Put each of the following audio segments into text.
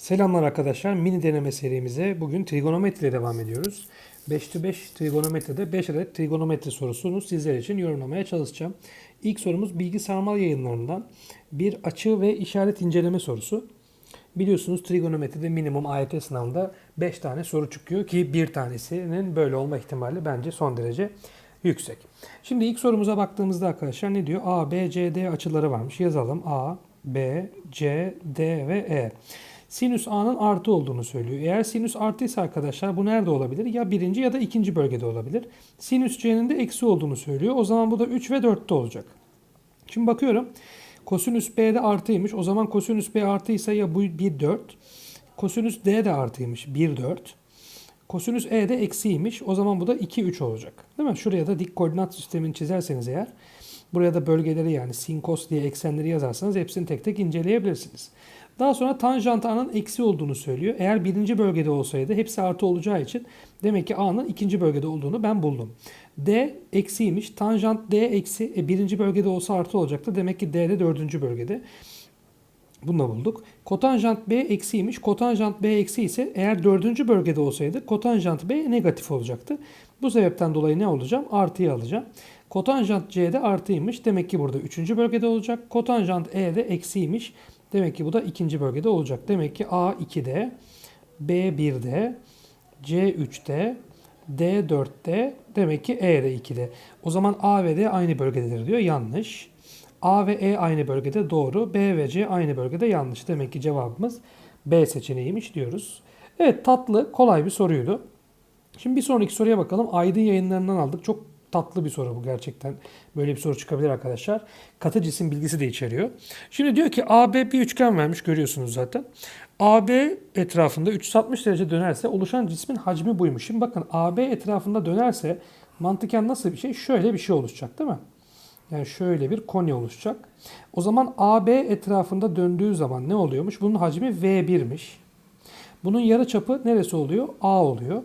Selamlar arkadaşlar. Mini deneme serimize bugün trigonometri ile devam ediyoruz. 5'te 5 trigonometride 5 adet trigonometri sorusunu sizler için yorumlamaya çalışacağım. İlk sorumuz bilgi sarmal yayınlarından bir açı ve işaret inceleme sorusu. Biliyorsunuz trigonometride minimum AYT sınavında 5 tane soru çıkıyor ki bir tanesinin böyle olma ihtimali bence son derece yüksek. Şimdi ilk sorumuza baktığımızda arkadaşlar ne diyor? A, B, C, D açıları varmış. Yazalım. A, B, C, D ve E. Sinüs A'nın artı olduğunu söylüyor. Eğer sinüs artıysa arkadaşlar bu nerede olabilir? Ya birinci ya da ikinci bölgede olabilir. Sinüs C'nin de eksi olduğunu söylüyor. O zaman bu da 3 ve 4'te olacak. Şimdi bakıyorum. Kosinüs B de artıymış. O zaman kosinüs B artıysa ya bu 1 4. Kosinüs D de artıymış. 1 4. Kosinüs E de eksiymiş. O zaman bu da 2 3 olacak. Değil mi? Şuraya da dik koordinat sistemini çizerseniz eğer buraya da bölgeleri yani sin kos diye eksenleri yazarsanız hepsini tek tek inceleyebilirsiniz. Daha sonra tanjant A'nın eksi olduğunu söylüyor. Eğer birinci bölgede olsaydı hepsi artı olacağı için demek ki A'nın ikinci bölgede olduğunu ben buldum. D eksiymiş. Tanjant D eksi. E, birinci bölgede olsa artı olacaktı. Demek ki D de dördüncü bölgede. Bunu da bulduk. Kotanjant B eksiymiş. Kotanjant B eksi ise eğer dördüncü bölgede olsaydı kotanjant B negatif olacaktı. Bu sebepten dolayı ne olacağım? Artıyı alacağım. Kotanjant C de artıymış. Demek ki burada üçüncü bölgede olacak. Kotanjant E de eksiymiş. Demek ki bu da ikinci bölgede olacak. Demek ki A 2'de, B 1'de, C 3'te, D 4'te, demek ki E de 2'de. O zaman A ve D aynı bölgededir diyor. Yanlış. A ve E aynı bölgede doğru. B ve C aynı bölgede yanlış. Demek ki cevabımız B seçeneğiymiş diyoruz. Evet tatlı, kolay bir soruydu. Şimdi bir sonraki soruya bakalım. Aydın yayınlarından aldık. Çok tatlı bir soru bu gerçekten. Böyle bir soru çıkabilir arkadaşlar. Katı cisim bilgisi de içeriyor. Şimdi diyor ki AB bir üçgen vermiş görüyorsunuz zaten. AB etrafında 360 derece dönerse oluşan cismin hacmi buymuş. Şimdi bakın AB etrafında dönerse mantıken nasıl bir şey? Şöyle bir şey oluşacak değil mi? Yani şöyle bir koni oluşacak. O zaman AB etrafında döndüğü zaman ne oluyormuş? Bunun hacmi V1'miş. Bunun yarı çapı neresi oluyor? A oluyor.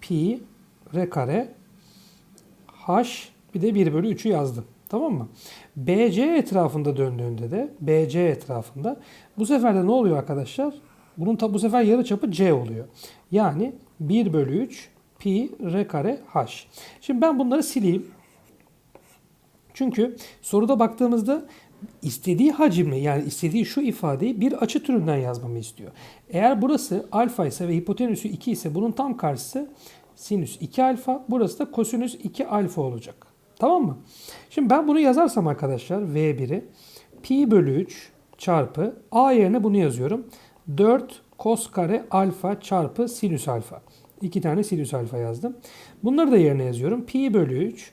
Pi r kare h bir de 1 bölü 3'ü yazdım. Tamam mı? BC etrafında döndüğünde de BC etrafında bu sefer de ne oluyor arkadaşlar? Bunun ta, bu sefer yarı çapı C oluyor. Yani 1 bölü 3 pi r kare h. Şimdi ben bunları sileyim. Çünkü soruda baktığımızda istediği hacimli yani istediği şu ifadeyi bir açı türünden yazmamı istiyor. Eğer burası alfa ise ve hipotenüsü 2 ise bunun tam karşısı sinüs 2 alfa. Burası da kosinüs 2 alfa olacak. Tamam mı? Şimdi ben bunu yazarsam arkadaşlar V1'i pi bölü 3 çarpı a yerine bunu yazıyorum. 4 kos kare alfa çarpı sinüs alfa. İki tane sinüs alfa yazdım. Bunları da yerine yazıyorum. Pi bölü 3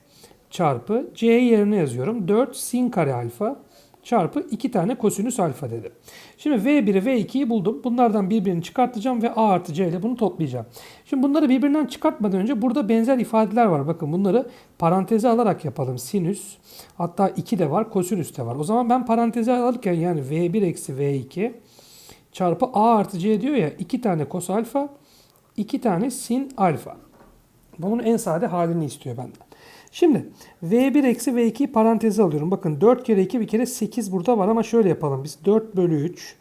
çarpı c yerine yazıyorum. 4 sin kare alfa çarpı 2 tane kosinüs alfa dedim. Şimdi V1'i V2'yi buldum. Bunlardan birbirini çıkartacağım ve A artı C ile bunu toplayacağım. Şimdi bunları birbirinden çıkartmadan önce burada benzer ifadeler var. Bakın bunları paranteze alarak yapalım. Sinüs hatta 2 de var kosinüs de var. O zaman ben paranteze alırken yani V1 eksi V2 çarpı A artı C diyor ya 2 tane kos alfa 2 tane sin alfa. Bunun en sade halini istiyor benden. Şimdi V1 eksi V2 paranteze alıyorum. Bakın 4 kere 2 bir kere 8 burada var ama şöyle yapalım. Biz 4 bölü 3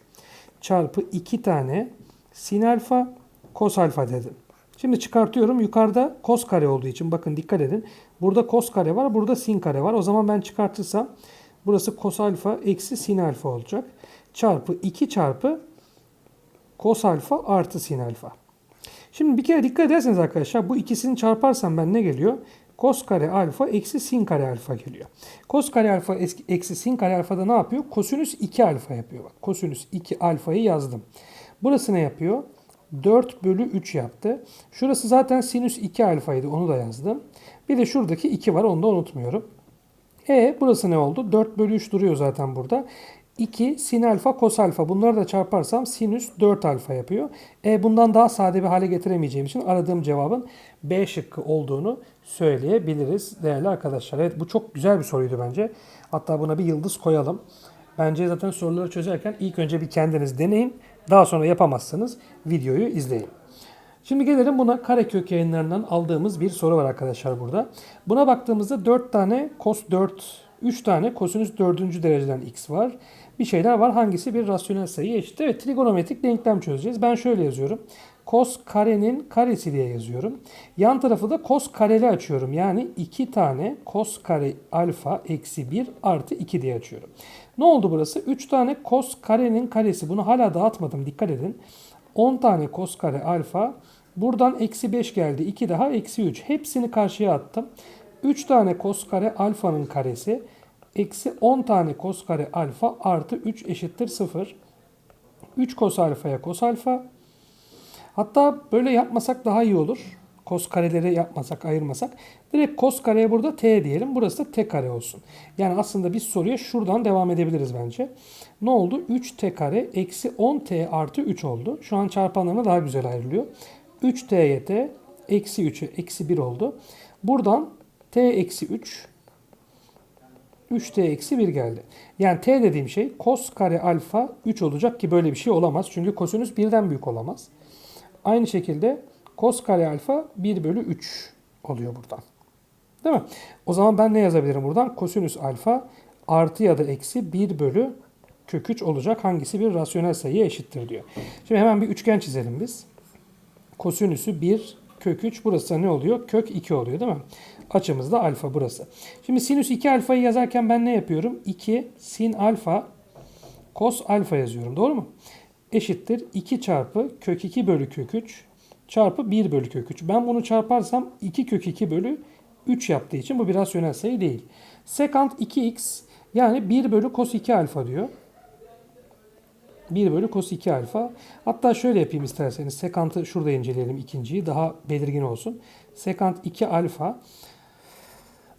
çarpı 2 tane sin alfa kos alfa dedim. Şimdi çıkartıyorum. Yukarıda kos kare olduğu için bakın dikkat edin. Burada kos kare var. Burada sin kare var. O zaman ben çıkartırsam burası kos alfa eksi sin alfa olacak. Çarpı 2 çarpı kos alfa artı sin alfa. Şimdi bir kere dikkat ederseniz arkadaşlar bu ikisini çarparsam ben ne geliyor? Kos kare alfa eksi sin kare alfa geliyor. Kos kare alfa eksi sin kare alfa da ne yapıyor? Kosinüs 2 alfa yapıyor. Bak kosinüs 2 alfayı yazdım. Burası ne yapıyor? 4 bölü 3 yaptı. Şurası zaten sinüs 2 alfaydı. Onu da yazdım. Bir de şuradaki 2 var. Onu da unutmuyorum. E burası ne oldu? 4 bölü 3 duruyor zaten burada. 2 sin alfa kos alfa bunları da çarparsam sinüs 4 alfa yapıyor. E bundan daha sade bir hale getiremeyeceğim için aradığım cevabın B şıkkı olduğunu söyleyebiliriz değerli arkadaşlar. Evet bu çok güzel bir soruydu bence. Hatta buna bir yıldız koyalım. Bence zaten soruları çözerken ilk önce bir kendiniz deneyin. Daha sonra yapamazsanız videoyu izleyin. Şimdi gelelim buna karekök yayınlarından aldığımız bir soru var arkadaşlar burada. Buna baktığımızda 4 tane cos 4 3 tane kosinüs 4. dereceden x var. Bir şeyler var. Hangisi bir rasyonel sayı eşit? Evet trigonometrik denklem çözeceğiz. Ben şöyle yazıyorum. Kos karenin karesi diye yazıyorum. Yan tarafı da kos kareli açıyorum. Yani 2 tane kos kare alfa eksi 1 artı 2 diye açıyorum. Ne oldu burası? 3 tane kos karenin karesi. Bunu hala dağıtmadım dikkat edin. 10 tane kos kare alfa. Buradan eksi 5 geldi. 2 daha eksi 3. Hepsini karşıya attım. 3 tane kos kare alfanın karesi. Eksi 10 tane kos kare alfa artı 3 eşittir 0. 3 kos alfaya kos alfa. Hatta böyle yapmasak daha iyi olur. Kos kareleri yapmasak, ayırmasak. Direkt kos kareye burada t diyelim. Burası da t kare olsun. Yani aslında biz soruya şuradan devam edebiliriz bence. Ne oldu? 3t kare eksi 10t artı 3 oldu. Şu an çarpanlarına daha güzel ayrılıyor. 3t'ye t eksi 3'e eksi 1 oldu. Buradan t eksi 3 3t eksi 1 geldi. Yani t dediğim şey kos kare alfa 3 olacak ki böyle bir şey olamaz. Çünkü kosinüs birden büyük olamaz. Aynı şekilde kos kare alfa 1 bölü 3 oluyor buradan. Değil mi? O zaman ben ne yazabilirim buradan? Kosinüs alfa artı ya da eksi 1 bölü kök 3 olacak. Hangisi bir rasyonel sayıya eşittir diyor. Şimdi hemen bir üçgen çizelim biz. Kosinüsü 1 kök 3 burası ne oluyor? Kök 2 oluyor değil mi? Açımız da alfa burası. Şimdi sinüs 2 alfayı yazarken ben ne yapıyorum? 2 sin alfa kos alfa yazıyorum. Doğru mu? Eşittir 2 çarpı kök 2 bölü kök 3 çarpı 1 bölü kök 3. Ben bunu çarparsam 2 kök 2 bölü 3 yaptığı için bu bir rasyonel sayı değil. Sekant 2x yani 1 bölü kos 2 alfa diyor. 1 bölü kos 2 alfa. Hatta şöyle yapayım isterseniz. Sekantı şurada inceleyelim ikinciyi. Daha belirgin olsun. Sekant 2 alfa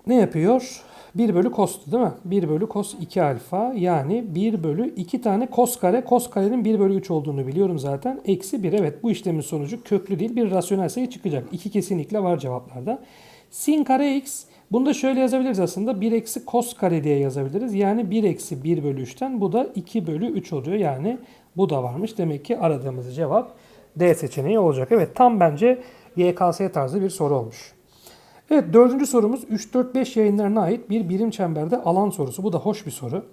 ne yapıyor? 1 bölü kostu değil mi? 1 bölü kos 2 alfa yani 1 bölü 2 tane kos kare. Kos karenin 1 bölü 3 olduğunu biliyorum zaten. Eksi 1 evet bu işlemin sonucu köklü değil bir rasyonel sayı çıkacak. 2 kesinlikle var cevaplarda. Sin kare x bunu da şöyle yazabiliriz aslında. 1 eksi kos kare diye yazabiliriz. Yani 1 eksi 1 bölü 3'ten bu da 2 bölü 3 oluyor. Yani bu da varmış. Demek ki aradığımız cevap D seçeneği olacak. Evet tam bence YKS tarzı bir soru olmuş. Evet dördüncü sorumuz 3-4-5 yayınlarına ait bir birim çemberde alan sorusu. Bu da hoş bir soru.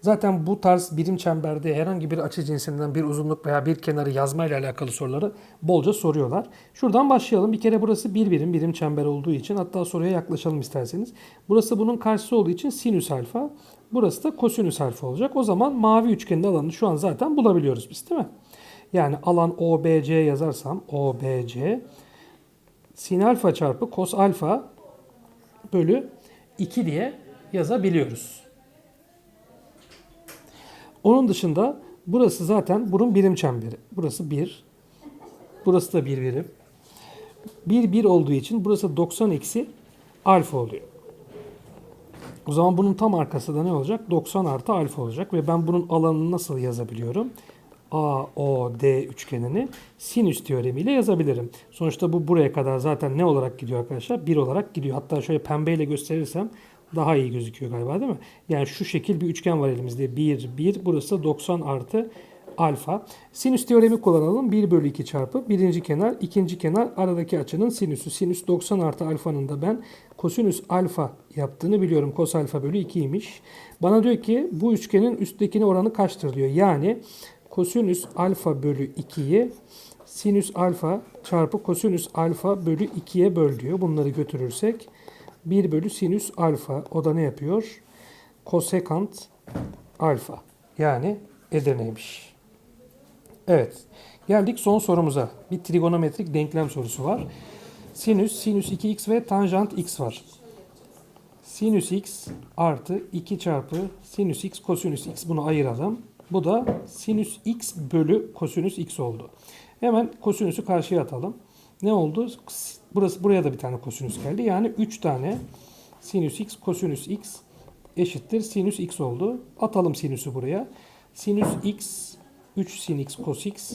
Zaten bu tarz birim çemberde herhangi bir açı cinsinden bir uzunluk veya bir kenarı yazma ile alakalı soruları bolca soruyorlar. Şuradan başlayalım. Bir kere burası bir birim birim çember olduğu için hatta soruya yaklaşalım isterseniz. Burası bunun karşısı olduğu için sinüs alfa. Burası da kosinüs alfa olacak. O zaman mavi üçgenin alanını şu an zaten bulabiliyoruz biz değil mi? Yani alan OBC yazarsam OBC sin alfa çarpı kos alfa bölü 2 diye yazabiliyoruz. Onun dışında burası zaten bunun birim çemberi. Burası 1. Burası da 1 bir birim. 1 1 olduğu için burası 90 eksi alfa oluyor. O zaman bunun tam arkası da ne olacak? 90 artı alfa olacak ve ben bunun alanını nasıl yazabiliyorum? A, O, D üçgenini sinüs teoremiyle yazabilirim. Sonuçta bu buraya kadar zaten ne olarak gidiyor arkadaşlar? 1 olarak gidiyor. Hatta şöyle pembeyle gösterirsem daha iyi gözüküyor galiba değil mi? Yani şu şekil bir üçgen var elimizde. 1, 1. Burası 90 artı alfa. Sinüs teoremi kullanalım. 1 bölü 2 çarpı birinci kenar, ikinci kenar aradaki açının sinüsü. Sinüs 90 artı alfanın da ben kosinüs alfa yaptığını biliyorum. Kos alfa bölü 2'ymiş. Bana diyor ki bu üçgenin üsttekini oranı kaçtır diyor. Yani kosinüs alfa bölü 2'yi sinüs alfa çarpı kosinüs alfa bölü 2'ye böl diyor. Bunları götürürsek 1 bölü sinüs alfa. O da ne yapıyor? Kosekant alfa. Yani Edirne'ymiş. Evet. Geldik son sorumuza. Bir trigonometrik denklem sorusu var. Sinüs, sinüs 2x ve tanjant x var. Sinüs x artı 2 çarpı sinüs x kosinüs x. Bunu ayıralım. Bu da sinüs x bölü kosinüs x oldu. Hemen kosinüsü karşıya atalım. Ne oldu? Burası buraya da bir tane kosinüs geldi. Yani 3 tane sinüs x kosinüs x eşittir sinüs x oldu. Atalım sinüsü buraya. Sinüs x 3 sin x cos x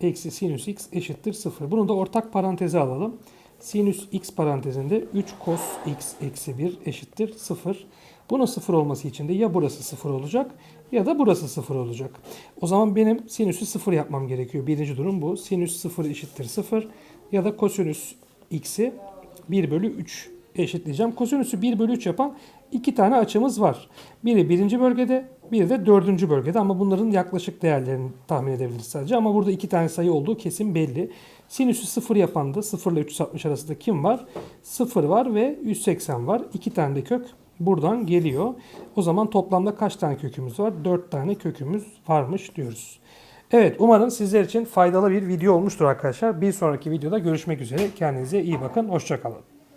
eksi sinüs x eşittir 0. Bunu da ortak paranteze alalım. Sinüs x parantezinde 3 cos x eksi 1 eşittir 0. Bunun 0 olması için de ya burası 0 olacak ya da burası 0 olacak. O zaman benim sinüsü 0 yapmam gerekiyor. Birinci durum bu. Sinüs 0 eşittir 0 ya da kosinüs x'i 1 bölü 3 eşitleyeceğim. Kosinüsü 1 bölü 3 yapan iki tane açımız var. Biri birinci bölgede, biri de dördüncü bölgede ama bunların yaklaşık değerlerini tahmin edebiliriz sadece. Ama burada iki tane sayı olduğu kesin belli. Sinüsü 0 yapan da 0 ile 360 arasında kim var? 0 var ve 180 var. İki tane de kök buradan geliyor. O zaman toplamda kaç tane kökümüz var? 4 tane kökümüz varmış diyoruz. Evet umarım sizler için faydalı bir video olmuştur arkadaşlar. Bir sonraki videoda görüşmek üzere. Kendinize iyi bakın. Hoşçakalın.